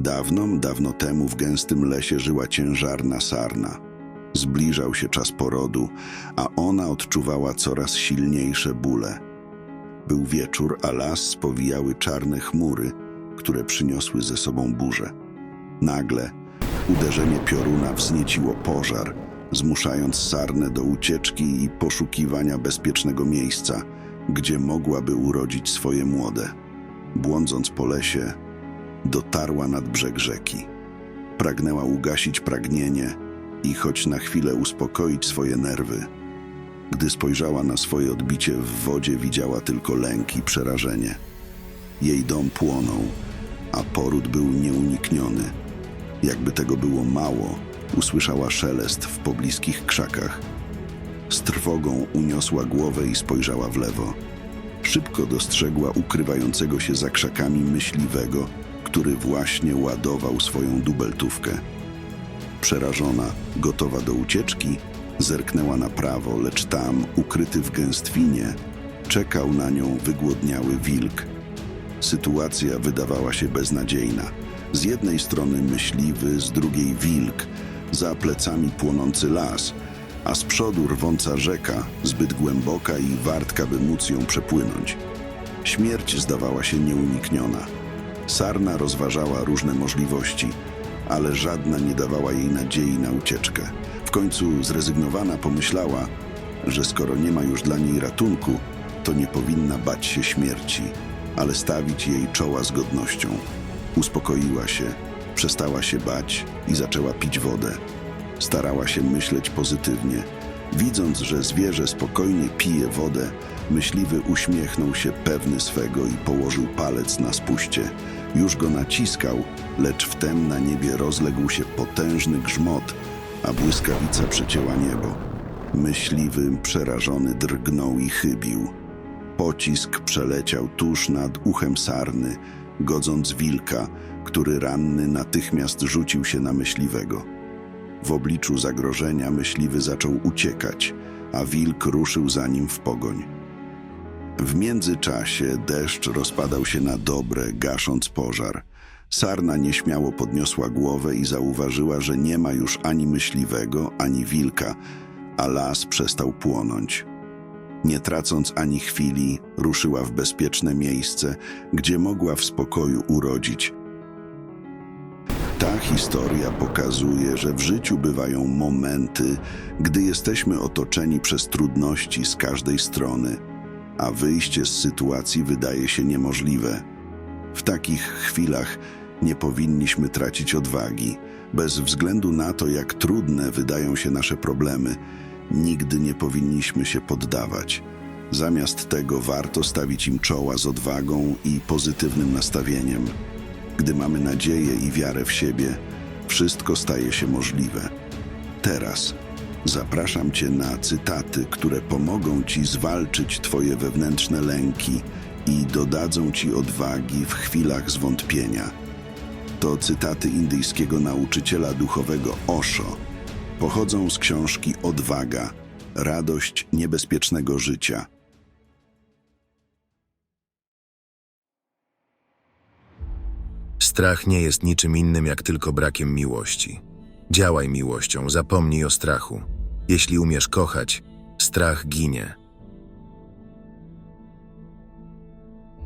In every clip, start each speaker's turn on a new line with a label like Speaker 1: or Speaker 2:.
Speaker 1: Dawno, dawno temu w gęstym lesie żyła ciężarna sarna. Zbliżał się czas porodu, a ona odczuwała coraz silniejsze bóle. Był wieczór, a las spowijały czarne chmury, które przyniosły ze sobą burzę. Nagle uderzenie pioruna wznieciło pożar, zmuszając sarnę do ucieczki i poszukiwania bezpiecznego miejsca, gdzie mogłaby urodzić swoje młode. Błądząc po lesie, dotarła nad brzeg rzeki. Pragnęła ugasić pragnienie i choć na chwilę uspokoić swoje nerwy. Gdy spojrzała na swoje odbicie w wodzie, widziała tylko lęk i przerażenie. Jej dom płonął, a poród był nieunikniony. Jakby tego było mało, usłyszała szelest w pobliskich krzakach. Z trwogą uniosła głowę i spojrzała w lewo. Szybko dostrzegła ukrywającego się za krzakami myśliwego, który właśnie ładował swoją dubeltówkę. Przerażona, gotowa do ucieczki, zerknęła na prawo, lecz tam, ukryty w gęstwinie, czekał na nią wygłodniały wilk. Sytuacja wydawała się beznadziejna. Z jednej strony myśliwy, z drugiej wilk, za plecami płonący las, a z przodu rwąca rzeka, zbyt głęboka i wartka, by móc ją przepłynąć. Śmierć zdawała się nieunikniona. Sarna rozważała różne możliwości, ale żadna nie dawała jej nadziei na ucieczkę. W końcu zrezygnowana pomyślała, że skoro nie ma już dla niej ratunku, to nie powinna bać się śmierci, ale stawić jej czoła z godnością. Uspokoiła się, przestała się bać i zaczęła pić wodę. Starała się myśleć pozytywnie. Widząc, że zwierzę spokojnie pije wodę, myśliwy uśmiechnął się pewny swego i położył palec na spuście. Już go naciskał, lecz wtem na niebie rozległ się potężny grzmot, a błyskawica przecięła niebo. Myśliwy, przerażony, drgnął i chybił. Pocisk przeleciał tuż nad uchem sarny, godząc wilka, który ranny natychmiast rzucił się na myśliwego. W obliczu zagrożenia myśliwy zaczął uciekać, a wilk ruszył za nim w pogoń. W międzyczasie deszcz rozpadał się na dobre, gasząc pożar. Sarna nieśmiało podniosła głowę i zauważyła, że nie ma już ani myśliwego, ani wilka, a las przestał płonąć. Nie tracąc ani chwili, ruszyła w bezpieczne miejsce, gdzie mogła w spokoju urodzić. Ta historia pokazuje, że w życiu bywają momenty, gdy jesteśmy otoczeni przez trudności z każdej strony, a wyjście z sytuacji wydaje się niemożliwe. W takich chwilach nie powinniśmy tracić odwagi. Bez względu na to, jak trudne wydają się nasze problemy, nigdy nie powinniśmy się poddawać. Zamiast tego warto stawić im czoła z odwagą i pozytywnym nastawieniem. Gdy mamy nadzieję i wiarę w siebie, wszystko staje się możliwe. Teraz zapraszam Cię na cytaty, które pomogą Ci zwalczyć Twoje wewnętrzne lęki i dodadzą Ci odwagi w chwilach zwątpienia. To cytaty indyjskiego nauczyciela duchowego Osho. Pochodzą z książki Odwaga Radość niebezpiecznego życia.
Speaker 2: Strach nie jest niczym innym jak tylko brakiem miłości. Działaj miłością, zapomnij o strachu. Jeśli umiesz kochać, strach ginie.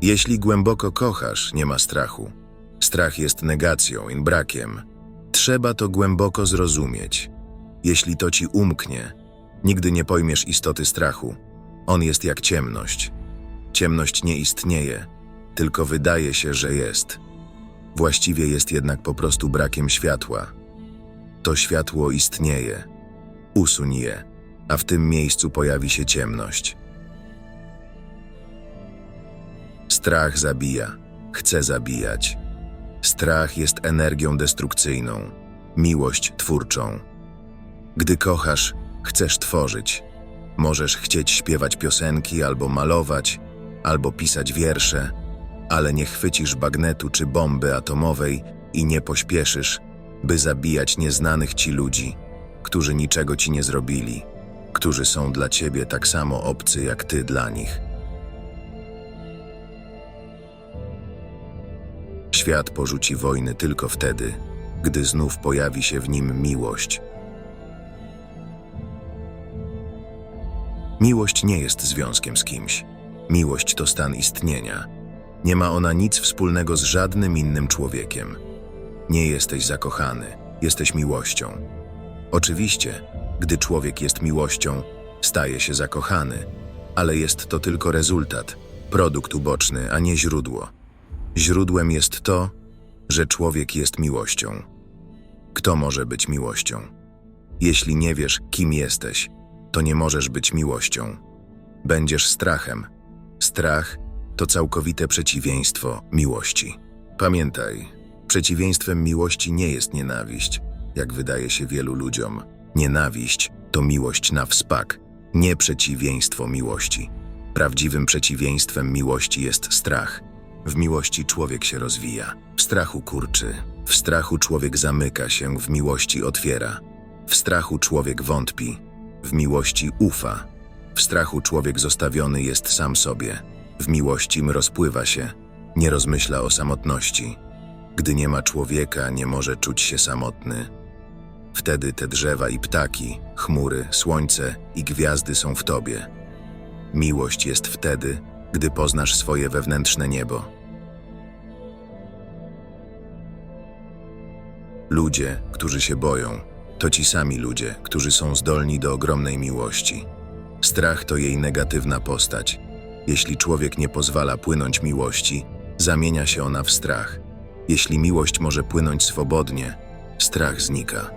Speaker 2: Jeśli głęboko kochasz, nie ma strachu. Strach jest negacją i brakiem. Trzeba to głęboko zrozumieć. Jeśli to ci umknie, nigdy nie pojmiesz istoty strachu. On jest jak ciemność. Ciemność nie istnieje, tylko wydaje się, że jest. Właściwie jest jednak po prostu brakiem światła. To światło istnieje. Usuń je, a w tym miejscu pojawi się ciemność. Strach zabija, chce zabijać. Strach jest energią destrukcyjną, miłość twórczą. Gdy kochasz, chcesz tworzyć. Możesz chcieć śpiewać piosenki, albo malować, albo pisać wiersze, ale nie chwycisz bagnetu czy bomby atomowej i nie pośpieszysz, by zabijać nieznanych ci ludzi, którzy niczego ci nie zrobili, którzy są dla ciebie tak samo obcy jak ty dla nich. Świat porzuci wojny tylko wtedy, gdy znów pojawi się w nim miłość. Miłość nie jest związkiem z kimś. Miłość to stan istnienia. Nie ma ona nic wspólnego z żadnym innym człowiekiem. Nie jesteś zakochany, jesteś miłością. Oczywiście, gdy człowiek jest miłością, staje się zakochany, ale jest to tylko rezultat, produkt uboczny, a nie źródło. Źródłem jest to, że człowiek jest miłością. Kto może być miłością? Jeśli nie wiesz, kim jesteś, to nie możesz być miłością. Będziesz strachem. Strach to całkowite przeciwieństwo miłości. Pamiętaj, przeciwieństwem miłości nie jest nienawiść, jak wydaje się wielu ludziom. Nienawiść to miłość na wspak, nie przeciwieństwo miłości. Prawdziwym przeciwieństwem miłości jest strach. W miłości człowiek się rozwija, w strachu kurczy, w strachu człowiek zamyka się, w miłości otwiera. W strachu człowiek wątpi, w miłości ufa. W strachu człowiek zostawiony jest sam sobie, w miłości rozpływa się, nie rozmyśla o samotności. Gdy nie ma człowieka, nie może czuć się samotny. Wtedy te drzewa i ptaki, chmury, słońce i gwiazdy są w tobie. Miłość jest wtedy, gdy poznasz swoje wewnętrzne niebo. Ludzie, którzy się boją, to ci sami ludzie, którzy są zdolni do ogromnej miłości. Strach to jej negatywna postać. Jeśli człowiek nie pozwala płynąć miłości, zamienia się ona w strach. Jeśli miłość może płynąć swobodnie, strach znika.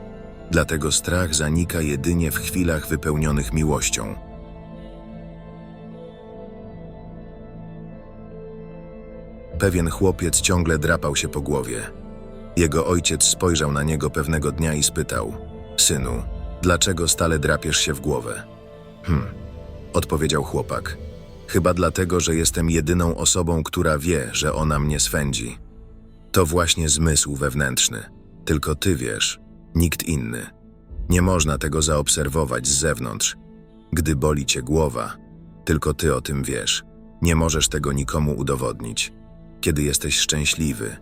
Speaker 2: Dlatego strach zanika jedynie w chwilach wypełnionych miłością. Pewien chłopiec ciągle drapał się po głowie. Jego ojciec spojrzał na niego pewnego dnia i spytał: Synu, dlaczego stale drapiesz się w głowę? Hm, odpowiedział chłopak. Chyba dlatego, że jestem jedyną osobą, która wie, że ona mnie swędzi. To właśnie zmysł wewnętrzny. Tylko ty wiesz, nikt inny. Nie można tego zaobserwować z zewnątrz. Gdy boli cię głowa, tylko ty o tym wiesz. Nie możesz tego nikomu udowodnić. Kiedy jesteś szczęśliwy,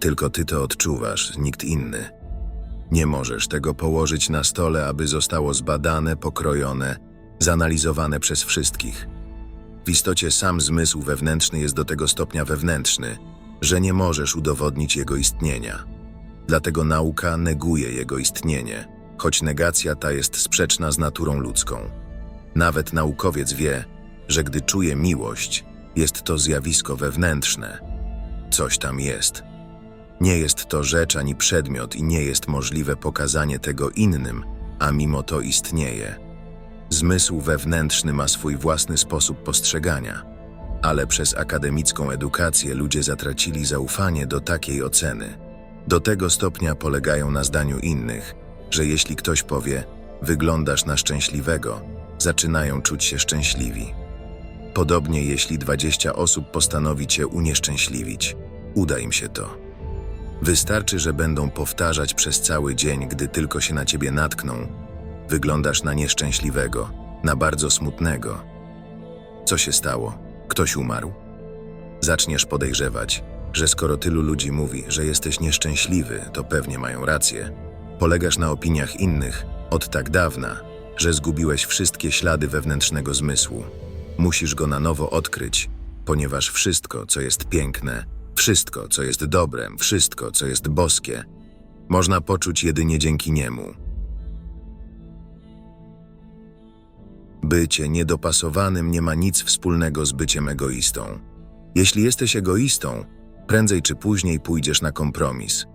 Speaker 2: tylko ty to odczuwasz, nikt inny. Nie możesz tego położyć na stole, aby zostało zbadane, pokrojone, zanalizowane przez wszystkich. W istocie sam zmysł wewnętrzny jest do tego stopnia wewnętrzny, że nie możesz udowodnić jego istnienia. Dlatego nauka neguje jego istnienie, choć negacja ta jest sprzeczna z naturą ludzką. Nawet naukowiec wie, że gdy czuje miłość, jest to zjawisko wewnętrzne. Coś tam jest. Nie jest to rzecz ani przedmiot i nie jest możliwe pokazanie tego innym, a mimo to istnieje. Zmysł wewnętrzny ma swój własny sposób postrzegania, ale przez akademicką edukację ludzie zatracili zaufanie do takiej oceny. Do tego stopnia polegają na zdaniu innych, że jeśli ktoś powie, wyglądasz na szczęśliwego, zaczynają czuć się szczęśliwi. Podobnie jeśli 20 osób postanowi cię unieszczęśliwić, uda im się to. Wystarczy, że będą powtarzać przez cały dzień, gdy tylko się na ciebie natkną. Wyglądasz na nieszczęśliwego, na bardzo smutnego. Co się stało? Ktoś umarł? Zaczniesz podejrzewać, że skoro tylu ludzi mówi, że jesteś nieszczęśliwy, to pewnie mają rację. Polegasz na opiniach innych od tak dawna, że zgubiłeś wszystkie ślady wewnętrznego zmysłu. Musisz go na nowo odkryć, ponieważ wszystko, co jest piękne, wszystko, co jest dobrem, wszystko, co jest boskie, można poczuć jedynie dzięki niemu. Bycie niedopasowanym nie ma nic wspólnego z byciem egoistą. Jeśli jesteś egoistą, prędzej czy później pójdziesz na kompromis.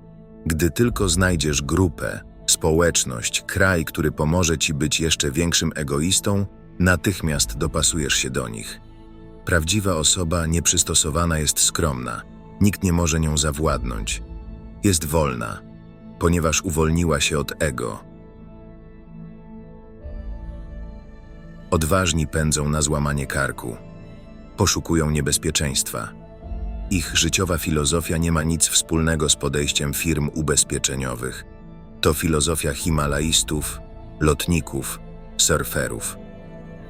Speaker 2: Gdy tylko znajdziesz grupę, społeczność, kraj, który pomoże ci być jeszcze większym egoistą, natychmiast dopasujesz się do nich. Prawdziwa osoba nieprzystosowana jest skromna, nikt nie może nią zawładnąć. Jest wolna, ponieważ uwolniła się od ego. Odważni pędzą na złamanie karku, poszukują niebezpieczeństwa. Ich życiowa filozofia nie ma nic wspólnego z podejściem firm ubezpieczeniowych. To filozofia himalaistów, lotników, surferów.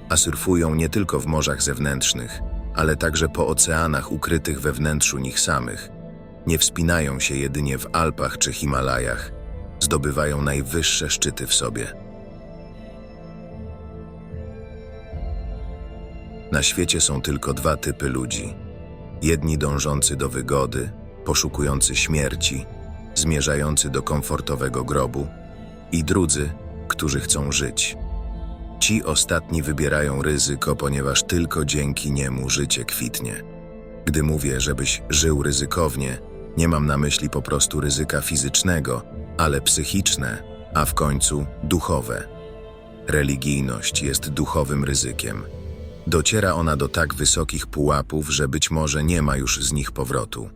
Speaker 2: A surfują nie tylko w morzach zewnętrznych, ale także po oceanach ukrytych we wnętrzu nich samych. Nie wspinają się jedynie w Alpach czy Himalajach, zdobywają najwyższe szczyty w sobie. Na świecie są tylko dwa typy ludzi. Jedni dążący do wygody, poszukujący śmierci, zmierzający do komfortowego grobu, i drudzy, którzy chcą żyć. Ci ostatni wybierają ryzyko, ponieważ tylko dzięki niemu życie kwitnie. Gdy mówię, żebyś żył ryzykownie, nie mam na myśli po prostu ryzyka fizycznego, ale psychiczne, a w końcu duchowe. Religijność jest duchowym ryzykiem. Dociera ona do tak wysokich pułapów, że być może nie ma już z nich powrotu.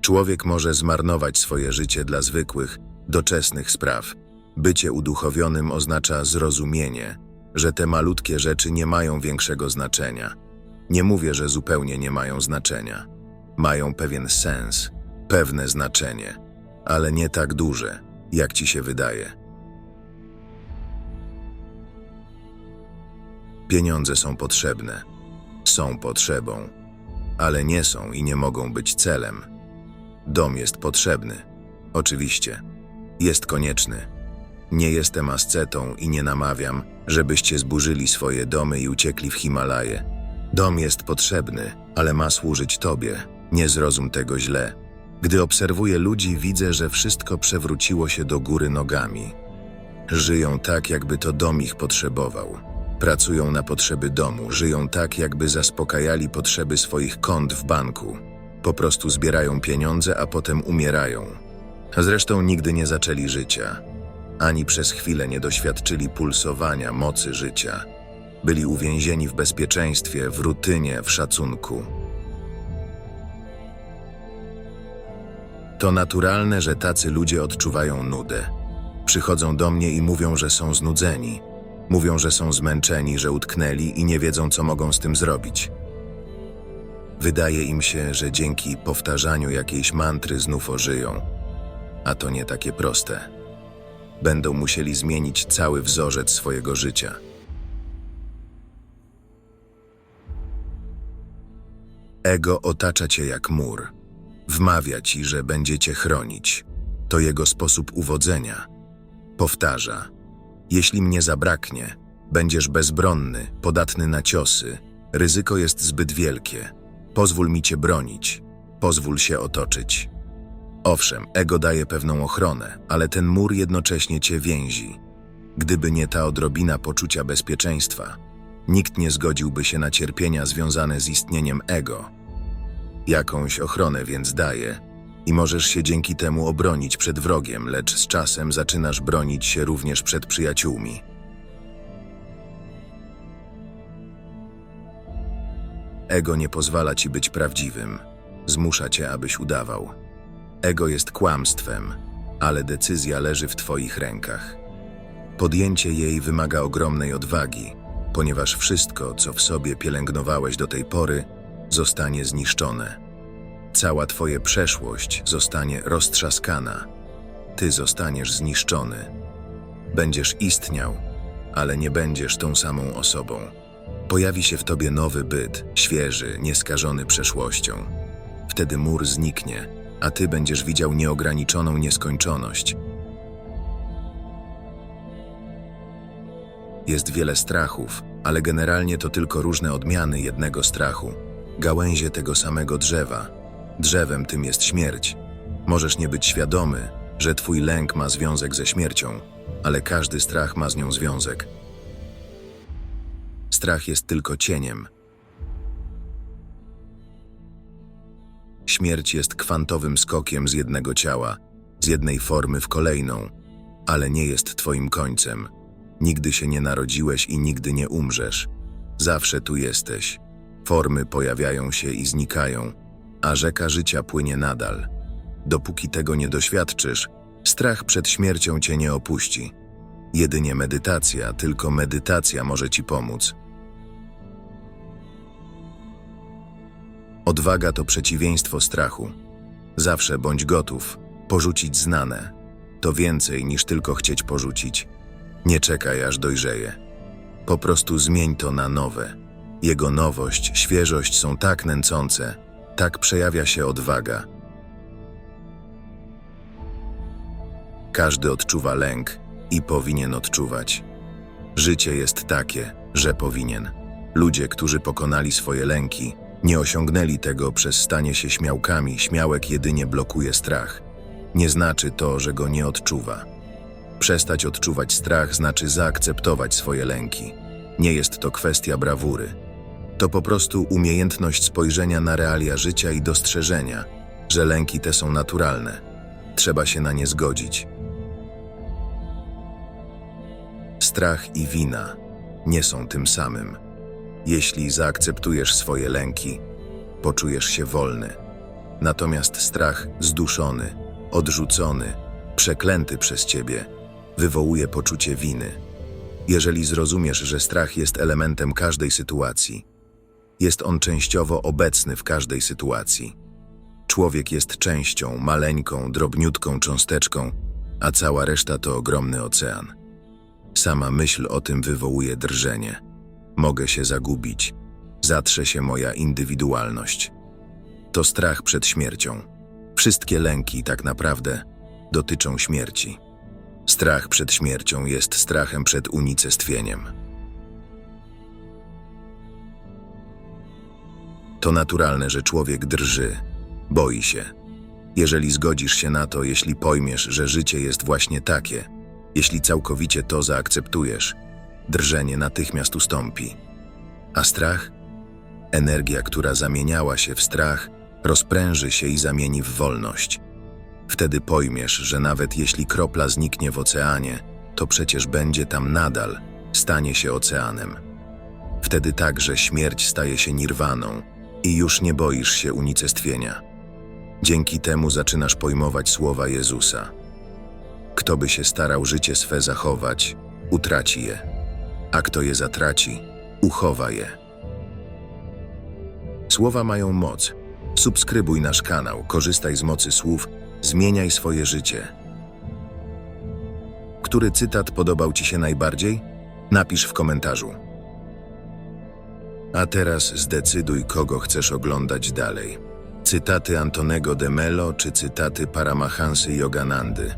Speaker 2: Człowiek może zmarnować swoje życie dla zwykłych, doczesnych spraw. Bycie uduchowionym oznacza zrozumienie, że te malutkie rzeczy nie mają większego znaczenia. Nie mówię, że zupełnie nie mają znaczenia. Mają pewien sens, pewne znaczenie, ale nie tak duże, jak ci się wydaje. Pieniądze są potrzebne, są potrzebą, ale nie są i nie mogą być celem. Dom jest potrzebny, oczywiście, jest konieczny. Nie jestem ascetą i nie namawiam, żebyście zburzyli swoje domy i uciekli w Himalaje. Dom jest potrzebny, ale ma służyć Tobie. Nie zrozum tego źle. Gdy obserwuję ludzi, widzę, że wszystko przewróciło się do góry nogami. Żyją tak, jakby to dom ich potrzebował. Pracują na potrzeby domu, żyją tak, jakby zaspokajali potrzeby swoich kont w banku. Po prostu zbierają pieniądze, a potem umierają. Zresztą nigdy nie zaczęli życia. Ani przez chwilę nie doświadczyli pulsowania mocy życia. Byli uwięzieni w bezpieczeństwie, w rutynie, w szacunku. To naturalne, że tacy ludzie odczuwają nudę. Przychodzą do mnie i mówią, że są znudzeni. Mówią, że są zmęczeni, że utknęli i nie wiedzą, co mogą z tym zrobić. Wydaje im się, że dzięki powtarzaniu jakiejś mantry znów ożyją. A to nie takie proste. Będą musieli zmienić cały wzorzec swojego życia. Ego otacza cię jak mur. Wmawia ci, że będzie cię chronić. To jego sposób uwodzenia. Powtarza: Jeśli mnie zabraknie, będziesz bezbronny, podatny na ciosy. Ryzyko jest zbyt wielkie. Pozwól mi cię bronić. Pozwól się otoczyć. Owszem, ego daje pewną ochronę, ale ten mur jednocześnie cię więzi. Gdyby nie ta odrobina poczucia bezpieczeństwa, nikt nie zgodziłby się na cierpienia związane z istnieniem ego. Jakąś ochronę więc daje i możesz się dzięki temu obronić przed wrogiem, lecz z czasem zaczynasz bronić się również przed przyjaciółmi. Ego nie pozwala ci być prawdziwym, zmusza cię, abyś udawał. Ego jest kłamstwem, ale decyzja leży w Twoich rękach. Podjęcie jej wymaga ogromnej odwagi, ponieważ wszystko, co w sobie pielęgnowałeś do tej pory, zostanie zniszczone. Cała Twoja przeszłość zostanie roztrzaskana. Ty zostaniesz zniszczony. Będziesz istniał, ale nie będziesz tą samą osobą. Pojawi się w Tobie nowy byt, świeży, nieskażony przeszłością. Wtedy mur zniknie, a Ty będziesz widział nieograniczoną nieskończoność. Jest wiele strachów, ale generalnie to tylko różne odmiany jednego strachu, gałęzie tego samego drzewa. Drzewem tym jest śmierć. Możesz nie być świadomy, że Twój lęk ma związek ze śmiercią, ale każdy strach ma z nią związek. Strach jest tylko cieniem. Śmierć jest kwantowym skokiem z jednego ciała, z jednej formy w kolejną, ale nie jest Twoim końcem. Nigdy się nie narodziłeś i nigdy nie umrzesz. Zawsze tu jesteś. Formy pojawiają się i znikają, a rzeka życia płynie nadal. Dopóki tego nie doświadczysz, strach przed śmiercią cię nie opuści. Jedynie medytacja, tylko medytacja może ci pomóc. Odwaga to przeciwieństwo strachu. Zawsze bądź gotów porzucić znane. To więcej niż tylko chcieć porzucić. Nie czekaj aż dojrzeje. Po prostu zmień to na nowe. Jego nowość, świeżość są tak nęcące, tak przejawia się odwaga. Każdy odczuwa lęk i powinien odczuwać. Życie jest takie, że powinien. Ludzie, którzy pokonali swoje lęki, nie osiągnęli tego przez stanie się śmiałkami. Śmiałek jedynie blokuje strach. Nie znaczy to, że go nie odczuwa. Przestać odczuwać strach znaczy zaakceptować swoje lęki. Nie jest to kwestia brawury. To po prostu umiejętność spojrzenia na realia życia i dostrzeżenia, że lęki te są naturalne. Trzeba się na nie zgodzić. Strach i wina nie są tym samym. Jeśli zaakceptujesz swoje lęki, poczujesz się wolny. Natomiast strach zduszony, odrzucony, przeklęty przez ciebie wywołuje poczucie winy. Jeżeli zrozumiesz, że strach jest elementem każdej sytuacji, jest on częściowo obecny w każdej sytuacji. Człowiek jest częścią, maleńką, drobniutką cząsteczką, a cała reszta to ogromny ocean. Sama myśl o tym wywołuje drżenie. Mogę się zagubić. Zatrze się moja indywidualność. To strach przed śmiercią. Wszystkie lęki, tak naprawdę, dotyczą śmierci. Strach przed śmiercią jest strachem przed unicestwieniem. To naturalne, że człowiek drży, boi się. Jeżeli zgodzisz się na to, jeśli pojmiesz, że życie jest właśnie takie, jeśli całkowicie to zaakceptujesz, drżenie natychmiast ustąpi. A strach? Energia, która zamieniała się w strach, rozpręży się i zamieni w wolność. Wtedy pojmiesz, że nawet jeśli kropla zniknie w oceanie, to przecież będzie tam nadal, stanie się oceanem. Wtedy także śmierć staje się nirwaną i już nie boisz się unicestwienia. Dzięki temu zaczynasz pojmować słowa Jezusa. Kto by się starał życie swe zachować, utraci je, a kto je zatraci, uchowa je. Słowa mają moc. Subskrybuj nasz kanał, korzystaj z mocy słów, zmieniaj swoje życie. Który cytat podobał Ci się najbardziej? Napisz w komentarzu. A teraz zdecyduj, kogo chcesz oglądać dalej. Cytaty Antonego de Mello czy cytaty Paramahansy Yoganandy.